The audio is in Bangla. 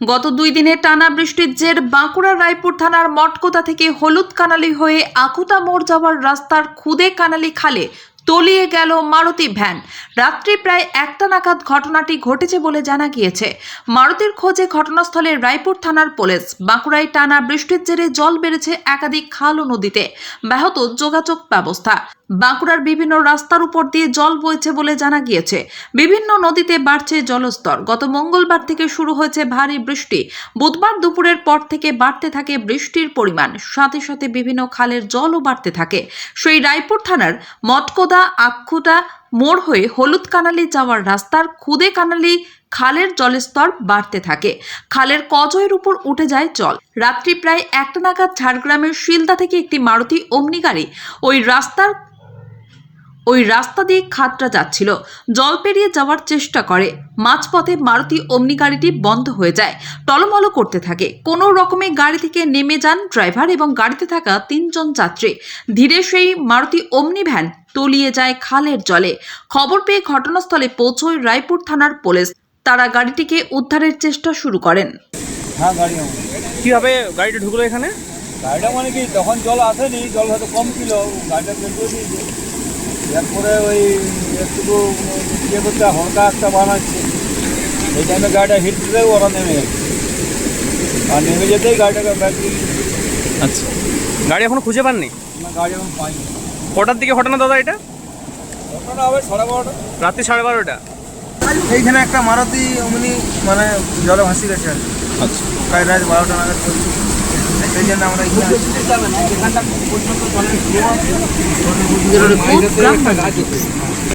গত দুই দিনে টানা বৃষ্টির জের বাঁকুড়া রায়পুর থানার মটকোতা থেকে হলুদ কানালি হয়ে আকুতা মোড় যাওয়ার রাস্তার খুদে কানালি খালে তলিয়ে গেল মারুতি ভ্যান। রাত্রি প্রায় একটা নাগাদ ঘটনাটি ঘটেছে বলে জানা গিয়েছে। মারুতির খোঁজে ঘটনাস্থলে রায়পুর থানার পুলিশ। বাঁকুড়ায় টানা বৃষ্টির জেরে জল বেড়েছে একাধিক খাল ও নদীতে। ব্যাহত যোগাযোগ ব্যবস্থা। বাঁকুড়ার বিভিন্ন রাস্তার উপর দিয়ে জল বইছে বলে জানা গিয়েছে। বিভিন্ন নদীতে বাড়ছে জলস্তর। গত মঙ্গলবার থেকে শুরু হয়েছে ভারী বৃষ্টি। বুধবার দুপুরের পর থেকে বাড়তে থাকে বৃষ্টির পরিমাণ। সাথে সাথে বিভিন্ন খালের জলও বাড়তে থাকে। সেই রায়পুর থানার মটকোদা আক্ষুটা মোড় হয়ে হলুদ কানালি যাওয়ার রাস্তার খুদে কানালি খালের জলস্তর বাড়তে থাকে। খালের কজয়ের উপর উঠে যায় জল। রাত্রি প্রায় একটা নাগাদ ঝাড়গ্রামের শিলদা থেকে একটি মারুতি অমনি গাড়ি ওই রাস্তার ওই রাস্তা দিয়ে খাতটা যাচ্ছিল। জল পেরিয়ে যাওয়ার চেষ্টা করে। মাঝপথে মারুতি অমনি গাড়িটি বন্ধ হয়ে যায়। টলমল করতে থাকে। কোনো রকমে গাড়ি থেকে নেমে যান ড্রাইভার এবং গাড়িতে থাকা তিনজন যাত্রী। ধীরে সেই মারুতি অমনি ভ্যান তলিয়ে যায় খালের জলে। খবর পেয়ে ঘটনাস্থলে পৌঁছয় রায়পুর থানার পুলিশ। তারা গাড়িটিকে উদ্ধারের চেষ্টা শুরু করেন। হ্যাঁ গাড়ি আমার। কীভাবে গাড়িটা ঢুকলো এখানে? গাড়িটা মানে কি তখন জল আসেনি জল হয়তো কম ছিল গাড়িটা বের করে দিয়েছে। এরপরে ওই একটু ইয়ে করতে হালকা একটা বানাচ্ছে। এই টাইমে গাড়িটা হিট দিলে ওরা নেমে গেছে আর নেমে যেতেই গাড়িটাকে ব্যাটারি আচ্ছা। গাড়ি এখনও খুঁজে পাননি? না গাড়ি এখন পাইনি। কটার দিকে ঘটনা দাদা এটা? ঘটনাটা হবে সাড়ে বারোটা। রাত্রি সাড়ে বারোটা। এইখানে একটা মারুতি অমনি মানে জলে ভাসি গেছে আর কি। আচ্ছা। প্রায় রাত বারোটা নাগাদ জন্য আমরা এখানে আসছি।